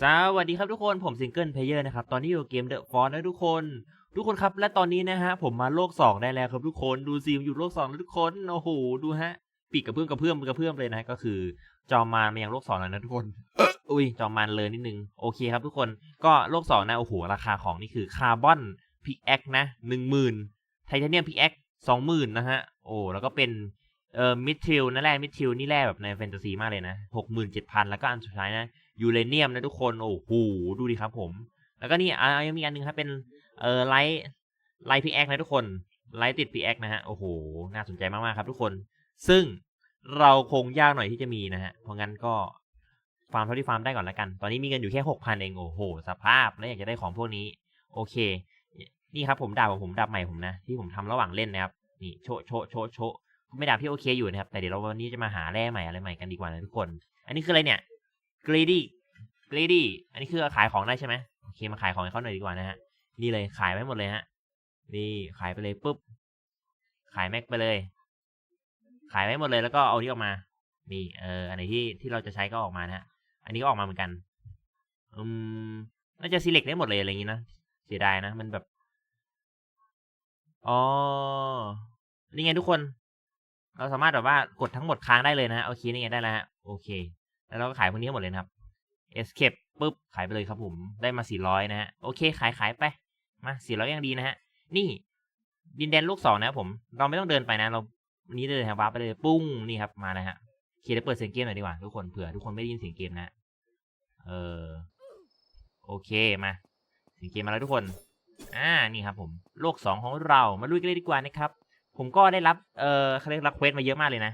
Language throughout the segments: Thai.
สวัสดีครับทุกคนผมซิงเกิลเพลเยอร์นะครับ ตอนนี้อยู่เกมเดอะฟอนนะทุกคน ทุกคนครับ และตอนนี้นะฮะ ผมมาโลก 2 ได้แล้วครับทุกคนดูซิอยู่โลก2แล้วทุกคน โอ้โห ดูฮะ ปีกกระเพื่อมกระเพื่อมกระเพื่อมเลยนะ ก็คือ จอมมารมายังโลก 2 แล้วนะทุกคนอุ้ยจอมมารเลยนิดนึง โอเคครับทุกคนก็โลก 2 นะ โอ้โห ราคาของนี่คือคาร์บอนพิกแอคนะหนึ่งหมื่นไทเทเนียมพิกแอคสองหมื่นนะฮะโอ้แล้วก็เป็นเอ่อมิทิลนั่นแหละมิทิลนี่แร่แบบในแฟนตาซีมากเลยนะหกหมื่นเจ็ดพันแล้วก็อันสุดท้ายนะ ยูเรเนียมนะทุกคนโอ้โหดูดิครับผม แล้วก็นี่อ่ายังมีอันนึงครับเป็นเอ่อไลท์ไลท์พีแอคนะทุกคนไลท์ติดพีแอคนะฮะโอ้โหน่าสนใจมากๆครับทุกคน ซึ่งเราคงยากหน่อยที่จะมีนะฮะเพราะงั้นก็ฟาร์มเท่าที่ฟาร์มได้ก่อนละกัน ตอนนี้มีเงินอยู่แค่หกพันเอง โอ้โห สภาพ แล้วอยากจะได้ของพวกนี้ โอเค นี่ครับผมดาบของผมดาบใหม่ผมนะ ที่ผมทำระหว่างเล่นนะครับ นี่โชะโชะโชะโชะไม่ดาบที่โอเคอยู่นะครับ แต่เดี๋ยวเราวันนี้จะมาหาแร่ใหม่อะไรใหม่กันดีกว่านะทุกคน อันนี้คืออะไรเนี่ย greedy greedy อันนี้คือขายของได้ใช่ไหมโอเคมาขายของให้เขาหน่อยดีกว่านะฮะ นี่เลยขายไปหมดเลยฮะ นี่ขายไปเลยปุ๊บ ขายแม็กไปเลย ขายไปหมดเลยแล้วก็เอานี้ออกมา นี่เอออันไหนที่ที่เราจะใช้ก็ออกมานะฮะ อันนี้ก็ออกมาเหมือนกัน อืมน่าจะ select ได้หมดเลยอะไรอย่างนี้นะ เสียดายนะ มันแบบ อ๋อ นี่ไงทุกคน เราสามารถแบบว่ากดทั้งหมดค้างได้เลยนะฮะ โอเค นี่ไงได้แล้วฮะ โอเค แล้วเราก็ขายพวกนี้หมดเลยนะครับ escape ปุ๊บขายไปเลยครับผม ได้มา 400 นะฮะ โอเค ขายขายไป มา 400 ยังดีนะฮะ นี่ ดินแดนลูกสองนะครับผม เราไม่ต้องเดินไปนะ เรา นี้เลยครับวาไปเลย ปุ้ง นี่ครับ มาแล้วฮะเคเดี๋ยวเปิดเสียงเกมหน่อยดีกว่าทุกคน เผื่อทุกคนไม่ได้ยินเสียงเกมนะ เออ โอเค มา เสียงเกมมาแล้วทุกคน อ่า นี่ครับผม โลกสองของเรา มาลุยกันเลยดีกว่านะครับ ผมก็ได้รับ เอ่อเขาเรียกรับเควสมาเยอะมากเลยนะ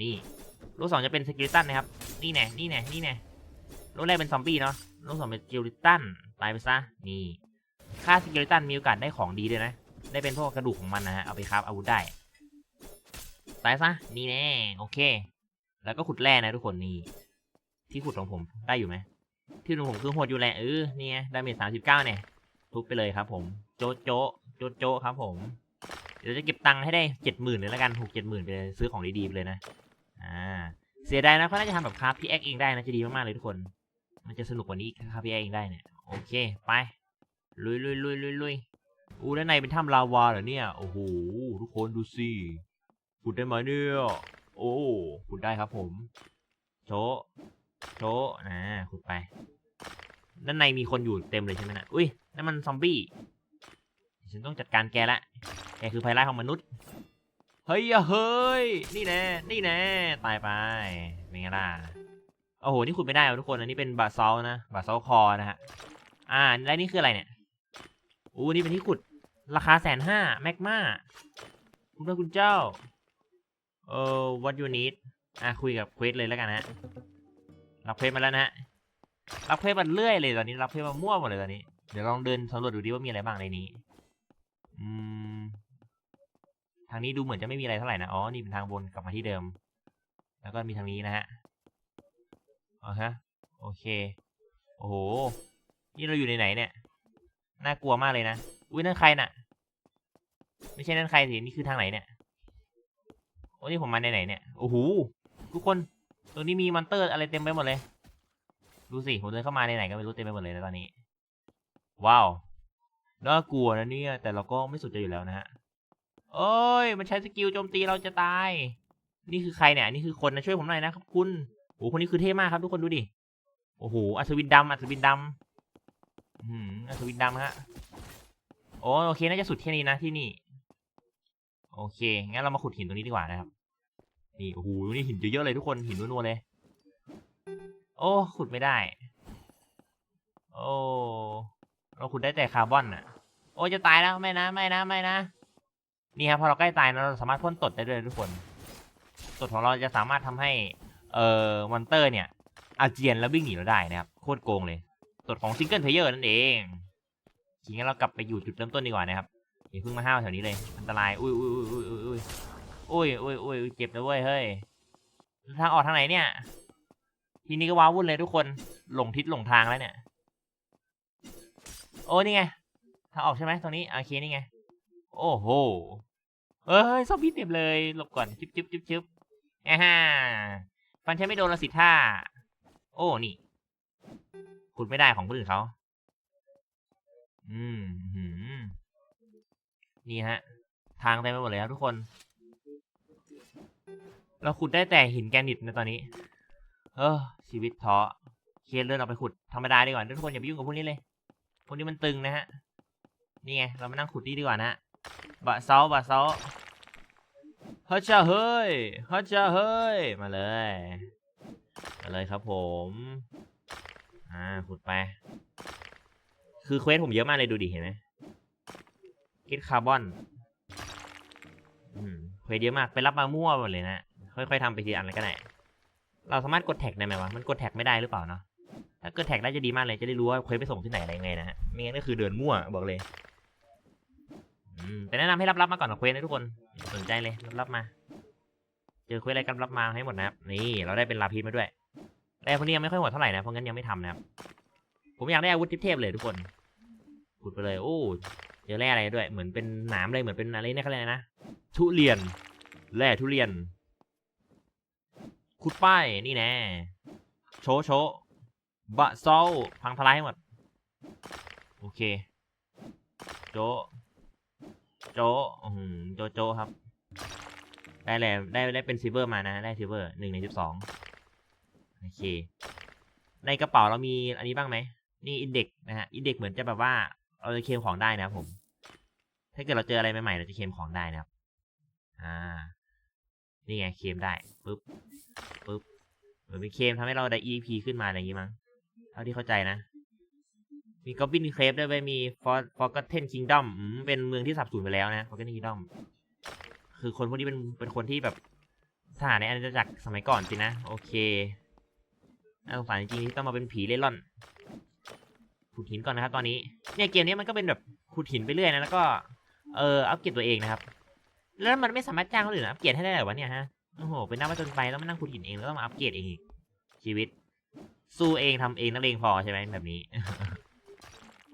นี่ โลกสองจะเป็นสกิลิตันนะครับ นี่แน่ นี่แน่ นี่แน่โลกแรกเป็นซอมบี้เนาะโลกสองเป็นสกิลิตันตายไปซะ นี่ ค่าสกิลิตันมีโอกาสได้ของดีด้วยนะ ได้เป็นพวกกระดูกของมันนะฮะ เอาไปคราฟอาวุธได้ ตายซะ นี่แน่ โอเค แล้วก็ขุดแร่นะทุกคนนี่ ที่ขุดของผมได้อยู่ไหม ที่ของผมคือโหดอยู่แหละเออนี่ไงดาเมจสามสิบเก้าเนี่ย ทุบไปเลยครับ ผม โจะโจะโจะโจะครับผม เดี๋ยวจะเก็บตังค์ให้ได้เจ็ดหมื่นเลยล้วกันหกเจ็ดหมื่นไปเลยซื้อของดีๆไปเลยนะ อ่าเสียดายนะเพราะน่าจะทำแบบคราฟพี่แอคเองได้นะจะดีมากๆเลยทุกคน มันจะสนุกกว่านี้คราฟพี่แอคเองได้เนี่ยโอเคไปลุยลุยลุยลุยลุยอู้ด้านในเป็นถ้ำลาวาเหรอเนี่ยโอ้โหทุกคนดูสิขุดได้ไหมเนี่ยโอ้ขุดได้ครับผมโชโชนะขุดไป ด้านในมีคนอยู่เต็มเลยใช่ไหมนะอุ้ยนั่นมันซอมบี้ฉันต้องจัดการแกละแกคือภัยร้ายของมนุษย์ เฮ้ยอะเฮ้ย นี่แน่ นี่แน่ ตายไปเป็นไงล่ะ โอ้โห นี่ขุดไม่ได้เอาทุกคน อันนี้เป็นบาซอลนะ บาซอลคอนะฮะ อ่า แล้วนี่คืออะไรเนี่ย อู้นี่เป็นที่ขุด ราคาแสนห้าแมกมาคุณพระคุณเจ้า เออ what you need อะคุยกับเควสเลยแล้วกันฮะ รับเควสมาแล้วนะฮะ รับเควสมาเรื่อยเลยตอนนี้ รับเควสมามั่วหมดเลยตอนนี้ เดี๋ยวลองเดินสำรวจดูดิว่ามีอะไรบ้างในนี้ อืม ทางนี้ดูเหมือนจะไม่มีอะไรเท่าไหร่นะ อ๋อ นี่เป็นทางบนกลับมาที่เดิม แล้วก็มีทางนี้นะฮะ อ๋อฮะ โอเค โอ้โห นี่เราอยู่ในไหนเนี่ย น่ากลัวมากเลยนะ อุ้ยนั่นใครน่ะ ไม่ใช่นั่นใครสิ นี่คือทางไหนเนี่ย โอ้นี่ผมมาในไหนเนี่ย โอ้โห ทุกคน ตรงนี้มีมอนเตอร์อะไรเต็มไปหมดเลย ดูสิ ผมเดินเข้ามาในไหนก็ไม่รู้เต็มไปหมดเลยนะตอนนี้ ว้าว น่ากลัวนะเนี่ย แต่เราก็ไม่สนใจอยู่แล้วนะฮะ โอ้ย มันใช้สกิลโจมตีเราจะตาย นี่คือใครเนี่ย นี่คือคนนะช่วยผมหน่อยนะครับคุณโอ้คนนี้คือเท่มากครับทุกคนดูดิ โอ้โห อัศวินดำอัศวินดำอืมอัศวินดำฮะ โอ้โอเค น่าจะสุดแค่นี้นะที่นี่ โอเค งั้นเรามาขุดหินตรงนี้ดีกว่านะครับ นี่ โอ้โห นี่หินเยอะๆเลยทุกคน หินนัวๆเลย โอ้ ขุดไม่ได้ โอ้ เราขุดได้แต่คาร์บอนน่ะ โอ้ จะตายแล้ว ไม่นะ ไม่นะ ไม่นะ นี่ครับพอเราใกล้ตายนะเราสามารถพ่นตดได้ด้วยทุกคนตดของเราจะสามารถทำให้เอ่อมอนเตอร์เนี่ยอาเจียนแล้ววิ่งหนีเราได้นะครับโคตรโกงเลยตดของซิงเกิลเพลเยอร์นั่นเองทีนี้เรากลับไปอยู่จุดเริ่มต้นดีกว่านะครับอย่าเพิ่งมาห้าวแถวนี้เลยอันตรายอุ้ยอุ้ยอุ้ยอุ้ยอุ้ยอุ้ยอุ้ยอุ้ยเจ็บนะเว้ยเฮ้ยทางออกทางไหนเนี่ย ทีนี้ก็ว้าวุ่นเลยทุกคนหลงทิศหลงทางแล้วเนี่ย โอ้นี่ไงทางออกใช่ไหมตรงนี้โอเคนี่ไง โอ้โห เอ้ยซอมบี้เต็มเลยหลบก่อนจิ๊บจิ๊บจิ๊บจิ๊บอ่าฮะฟันฉันไม่โดนละสิท่า โอ้ นี่ขุดไม่ได้ของคนอื่นเขาอืมหืมนี่ฮะ ทางเต็มไปหมดเลยครับทุกคน เราขุดได้แต่หินแกรนิตในตอนนี้ เออ ชีวิตท้อเคสเลื่อนเราไปขุดธรรมดาดีกว่าทุกคนอย่าไปยุ่งกับพวกนี้เลย พวกนี้มันตึงนะฮะ นี่ไง เรามานั่งขุดนี่ดีกว่านะฮะ บะเซาบะเซาฮัจจะเฮ้ยฮัจจะเฮ้ย มาเลย มาเลยครับผม อ่าขุดไป คือเควสผมเยอะมากเลยดูดิเห็นไหมกิดคาร์บอนอืมเควสเยอะมากไปรับมามั่วหมดเลยนะ ค่อยๆทำไปทีอันอะไรก็ได้ เราสามารถกดแท็กได้ไหมวะ มันกดแท็กไม่ได้หรือเปล่าเนาะ ถ้ากดแท็กได้จะดีมากเลย จะได้รู้ว่าเควสไปส่งที่ไหนอะไรยังไงนะฮะ ไม่งั้นก็คือเดินมั่วบอกเลย แต่แนะนำให้รับรับมาก่อนนะเควสนะทุกคนสนใจเลยรับรับมา เจอเควสอะไรกันรับมาให้หมดนะครับ นี่เราได้เป็นลาพีมาด้วย แต่คนนี้ยังไม่ค่อยโหดเท่าไหร่นะเพราะงั้นยังไม่ทำนะครับ ผมอยากได้อาวุธเทพเลยทุกคนขุดไปเลย โอ้เจอแร่อะไรด้วย เหมือนเป็นหนามเลยเหมือนเป็นอะไรเนี่ยเขาเรียกอะไรนะทุเรียนแร่ทุเรียนขุดป้ายนี่แน่โชโชบะเซาพังทลายให้หมด โอเค โจ โจอือหือโจโจครับ ได้แล้วได้ได้เป็นซิเวอร์มานะ ได้ซิเวอร์หนึ่งในสิบสองโอเค ในกระเป๋าเรามีอันนี้บ้างไหม นี่อินเด็กนะฮะ อินเด็กเหมือนจะแบบว่าเราจะเคลมของได้นะครับผม ถ้าเกิดเราเจออะไรใหม่ๆเราจะเคลมของได้นะครับ อ่า นี่ไงเคลมได้ปุ๊บปุ๊บเหมือนเป็นเคลมทำให้เราได้ EP ขึ้นมาอะไรอย่างงี้มั้ง เท่าที่เข้าใจนะ มีก็บินเคลฟด้วยเวยมีฟอร์ฟอร์กเทนคิงดอมเป็นเมืองที่สับสูญไปแล้วนะฟอร์กเทนคิงดอมคือคนพวกนี้เป็นเป็นคนที่แบบทหารในอาณาจักรสมัยก่อนสินะ โอเคน่าสงสารจริงที่ต้องมาเป็นผีเล่ร่อนขุดหินก่อนนะครับ ตอนนี้เนี่ยเกมนี้มันก็เป็นแบบขุดหินไปเรื่อยนะแล้วก็เอออัปเกรดตัวเองนะครับ แล้วมันไม่สามารถจ้างคนอื่นอัปเกรดให้ได้หรอวะเนี่ยฮะโอ้โหเป็นนักผจญไปแล้วมานั่งขุดหินเองแล้วต้องมาอัปเกรดเองชีวิต สู้เองทำเองนักเลงพอใช่ไหมแบบนี้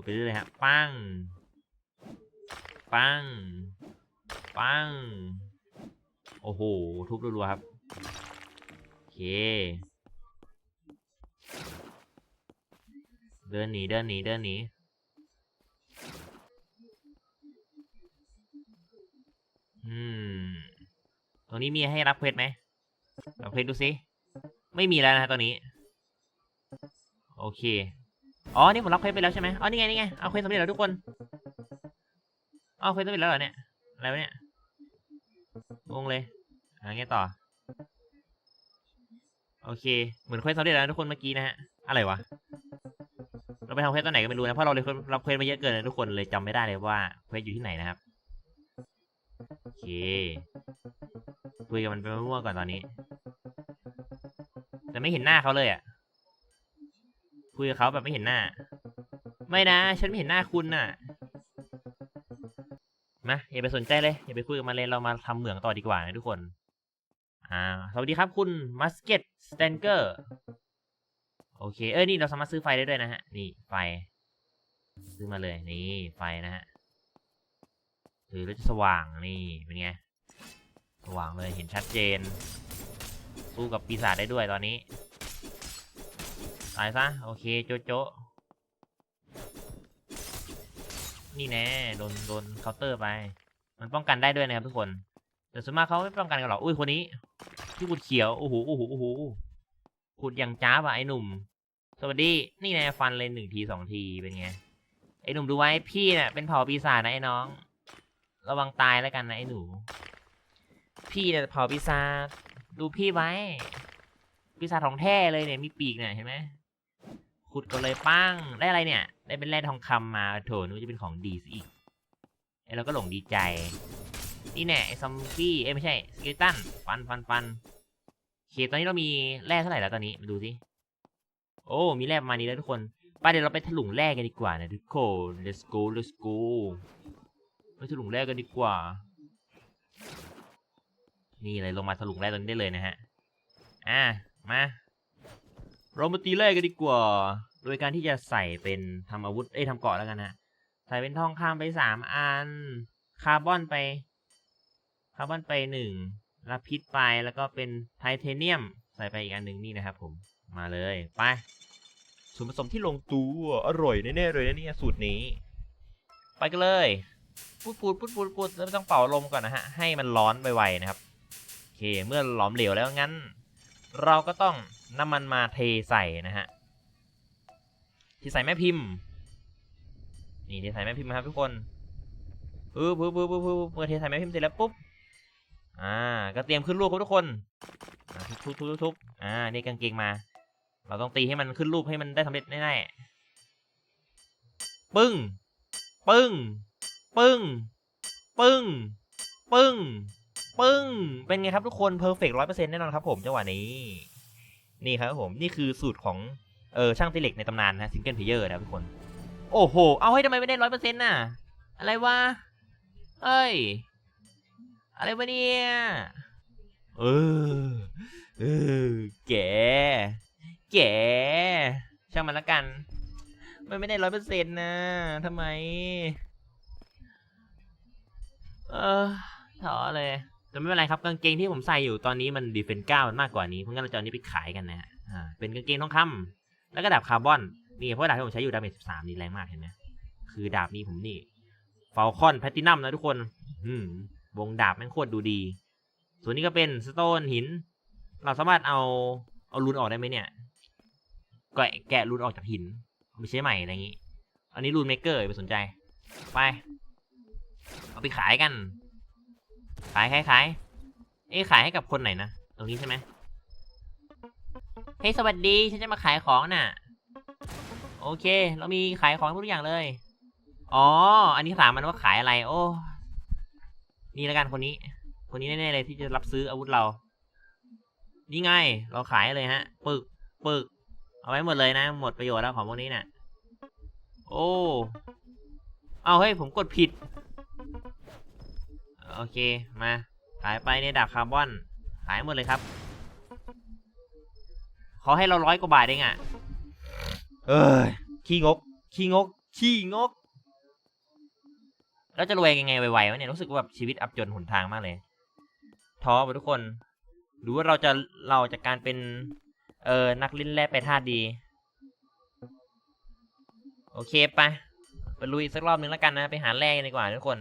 ดไปเรื่อยๆครับปัง ปัง ปัง โอ้โห ทุบรัวๆครับ โอเค เดินหนี เดินหนี เดินหนี อืม ตรงนี้มีให้รับเพชรไหมรับเพชรดูสิ ไม่มีแล้วนะตอนนี้ โอเค อ๋อ นี่ผมรับเพชรไปแล้วใช่ไหมอ๋อ นี่ไง นี่ไง เอาเพชรสำเร็จแล้วทุกคน เอาเพชรสำเร็จแล้วเหรอเนี่ย อะไรวะเนี่ย งงเลยอ่าไงต่อ โอเค เหมือนเควสสำเร็จแล้วทุกคนเมื่อกี้นะฮะ อะไรวะ เราไปทำเควสตอนไหนก็ไม่รู้นะ เพราะเราเลยรับเควสมาเยอะเกินนะทุกคนเลยจำไม่ได้เลยว่าเควสอยู่ที่ไหนนะครับ โอเค คุยกับมันไปมั่วๆก่อนตอนนี้ แต่ไม่เห็นหน้าเขาเลยอะ คุยกับเขาแบบไม่เห็นหน้า ไม่นะ ฉันไม่เห็นหน้าคุณน่ะ มาอย่าไปสนใจเลย อย่าไปคุยกับมันเลย เรามาทำเหมืองต่อดีกว่านะทุกคน อ่า สวัสดีครับคุณมัสเก็ตสเตนเกอร์ โอเค เอ้ยนี่เราสามารถซื้อไฟได้ด้วยนะฮะ นี่ไฟ ซื้อมาเลย นี่ไฟนะฮะถือแล้วจะสว่างนี่ เป็นไง สว่างเลย เห็นชัดเจน สู้กับปีศาจได้ด้วยตอนนี้ ตายซะ โอเค โจโจนี่แน่โดนโดนเคาน์เตอร์ไป มันป้องกันได้ด้วยนะครับทุกคน แต่ส่วนมากเขาไม่ป้องกันกันหรอกอุ้ยคนนี้ ที่ขุดเขียวโอ้โหโอ้โหโอ้โหขุดอย่างจ้าบอะไอ้หนุ่ม สวัสดีนี่แน่ฟันเลยหนึ่งทีสองทีเป็นไงไอ้หนุ่มดูไว้พี่เนี่ยเป็นเผ่าปีศาจนะไอ้น้อง ระวังตายแล้วกันนะไอ้หนู พี่เนี่ยเผ่าปีศาจดูพี่ไว้ปีศาจของแท้เลยเนี่ยมีปีกเนี่ยเห็นไหม ขุดกันเลยปั้ง ได้อะไรเนี่ย ได้เป็นแร่ทองคำมาโถนึกว่จะเป็นของดีซะอีกไอ้เราก็หลงดีใจ นี่แน่ไอ้ซอมบี้เอ้ไม่ใช่สเกลตันฟันฟันฟันโอเคตอนนี้เรามีแร่เท่าไหร่แล้วตอนนี้มาดูสิโอ้ มีแร่ประมาณนี้แล้วทุกคนไปเดี๋ยวเราไปถลุงแร่กันดีกว่านะทุกคน let's go let's go ไปถลุงแร่กันดีกว่า นี่เลยลงมาถลุงแร่ตรงนี้ได้เลยนะฮะ อะ มา เรามาตีแร่กันดีกว่า โดยการที่จะใส่เป็นทำอาวุธ เอ้ยทำเกราะแล้วกันนะใส่เป็นทองคำไปสามอัน คาร์บอนไป คาร์บอนไปหนึ่งลาพิษไป แล้วก็เป็นไทเทเนียม ใส่ไปอีกอันหนึ่งนี่นะครับผม มาเลย ไป ส่วนผสมที่ลงตัว อร่อยแน่ๆเลยนะเนี่ยสูตรนี้ ไปกันเลยปูดปูดปูดปูดปูดแล้วไม่ต้องเป่าลมก่อนนะฮะ ให้มันร้อนไวๆนะครับ โอเค เมื่อหลอมเหลวแล้วงั้น เราก็ต้องน้ำมันมาเทใส่นะฮะที่ใส่แม่พิมพ์ นี่ที่ใส่แม่พิมพ์ครับทุกคนปึ๊บปึ๊บปึ๊บปึ๊บปึ๊บเมื่อเทใส่แม่พิมพ์เสร็จแล้วปุ๊บอ่าก็เตรียมขึ้นรูปครับทุกคนทุบทุบทุบทุบทุบอ่านี่กางเกงมา เราต้องตีให้มันขึ้นรูปให้มันได้สำเร็จแน่ๆปึ้ง ปึ้ง ปึ้ง ปึ้ง ปึ้ง ปึ้ง เป็นไงครับทุกคนเพอร์เฟกต์ร้อยเปอร์เซ็นต์แน่นอนครับผมจังหวะนี้ นี่ครับผม นี่คือสูตรของเออช่างตีเหล็กในตำนานนะซิงเกิลเพลเยอร์นะทุกคน โอ้โห เอาให้ทำไมไม่ได้ร้อยเปอร์เซ็นต์น่ะ อะไรวะ เอ้ย อะไรวะเนี่ย เออ เออ แก แก ช่างมันละกัน มันไม่ได้ร้อยเปอร์เซ็นต์นะทำไม เออท้อเลย แต่ไม่เป็นไรครับกางเกงที่ผมใส่อยู่ตอนนี้มันดีเฟนเก้ามันมากกว่านี้เพราะงั้นเราจะเอานี้ไปขายกันนะฮะอ่าเป็นกางเกงทองคำแล้วก็ดาบคาร์บอนนี่เพราะดาบที่ผมใช้อยู่ดาเมจสิบสามนี่แรงมากเห็นไหมคือดาบนี้ผมนี่ฟาลคอนแพตตินัมนะทุกคน อืมวงดาบแม่งโคตรดูดี ส่วนนี้ก็เป็นสโตนหิน เราสามารถเอาเอารูนออกได้ไหมเนี่ยแกะแกะรูนออกจากหินเอาไปใช้ใหม่อะไรอย่างงี้ อันนี้รูนเมเกอร์ไปสนใจ ไป เอาไปขายกัน ขายขายขายเอ๊ะขายให้กับคนไหนนะ ตรงนี้ใช่ไหมเฮ้ยสวัสดี ฉันจะมาขายของน่ะ โอเค เรามีขายของทุกอย่างเลย อ๋อ อันนี้ถามมันว่าขายอะไร โอ้ นี่ล้วกันคนนี้ คนนี้แน่ๆเลยที่จะรับซื้ออาวุธเรา นี่ไง เราขายเลยฮะ ปึก ปึก เอาไว้หมดเลยนะ หมดประโยชน์แล้วของพวกนี้น่ะ โอ้ เอาเฮ้ยผมกดผิด โอเค มา ขายไปในดาบคาร์บอน ขายหมดเลยครับ เขาให้เราร้อยกว่าบาทเองอะ่ะ เอ้ย ขี้งก ขี้งก ขี้งก แล้วจะรวยยังไงไวๆวะเนี่ย รู้สึกว่าแบบชีวิตอับจนหนทางมากเลย ท้อไปทุกคน หรือว่าเราจะ เราจะการเป็น เออนักลิ้นแร่ไปท่าตุดี โอเคไป ไปลุยอีกสักรอบนึงแล้วกันนะ ไปหาแร่กันดีกว่าทุกคน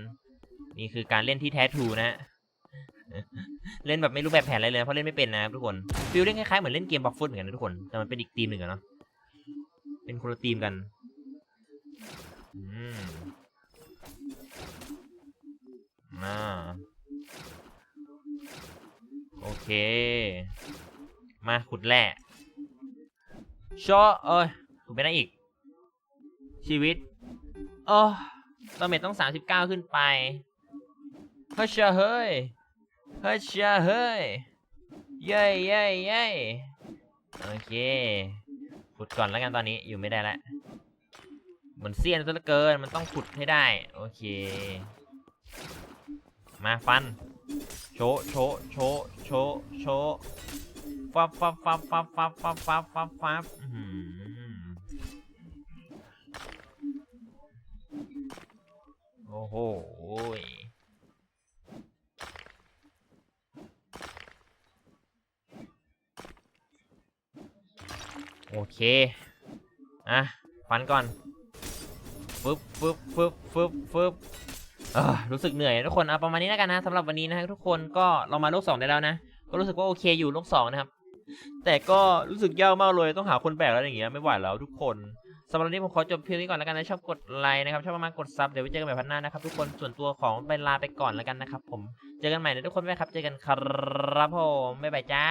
นี่คือการเล่นที่แท้ทูนะฮะเล่นแบบไม่รู้แบบแผนอะไรเลยนะเพราะเล่นไม่เป็นนะทุกคนฟิลเล่นคล้ายๆเหมือนเล่นเกมบัฟฟุตเหมือนกันนะทุกคน แต่มันเป็นอีกทีมหนึ่งอะเนาะ เป็นคนละทีมกันอืมอ่าโอเค มาขุดแร่ชอเอ้ยขุดไม่ได้อีก ชีวิตโอ้ตอเมจต้องสามสิบเก้าขึ้นไป เฮ้ยเชียเฮ้ยเฮ้ยเชียเฮ้ยเย้เย้เย้โอเคขุดก่อนแล้วกันตอนนี้อยู่ไม่ได้ล้วเหมือนเซียนซะเหลือเกินมันต้องขุดให้ได้โอเค มาฟันโชว์โชว์โชว์โชว์โชว์ฟับฟับฟับฟับฟับฟับฟับฟับฟับอื้อหือโอ้โหย โอเค อะ ฟันก่อนฟึบฟึบฟึบฟึบฟึบรู้สึกเหนื่อยทุกคนเอาประมาณนี้แล้วกันนะสำหรับวันนี้นะทุกคนก็เรามาโลกสองได้แล้วนะ ก็รู้สึกว่าโอเคอยู่โลกสองนะครับ แต่ก็รู้สึกยากมากเลยต้องหาคนแบกแล้วอย่างเงี้ยไม่ไหวแล้วทุกคนสำหรับวันนี้ผมขอจบเพียงนี้ก่อนแล้วกันนะชอบกดไลค์นะครับชอบมากกดซับเดี๋ยวไว้เจอกันใหม่พันหน้านะครับทุกคนส่วนตัวของไปลาไปก่อนแล้วกันนะครับผมเจอกันใหม่นะทุกคนบ๊ายบายครับเจอกันครับผมบ๊ายบายจ้า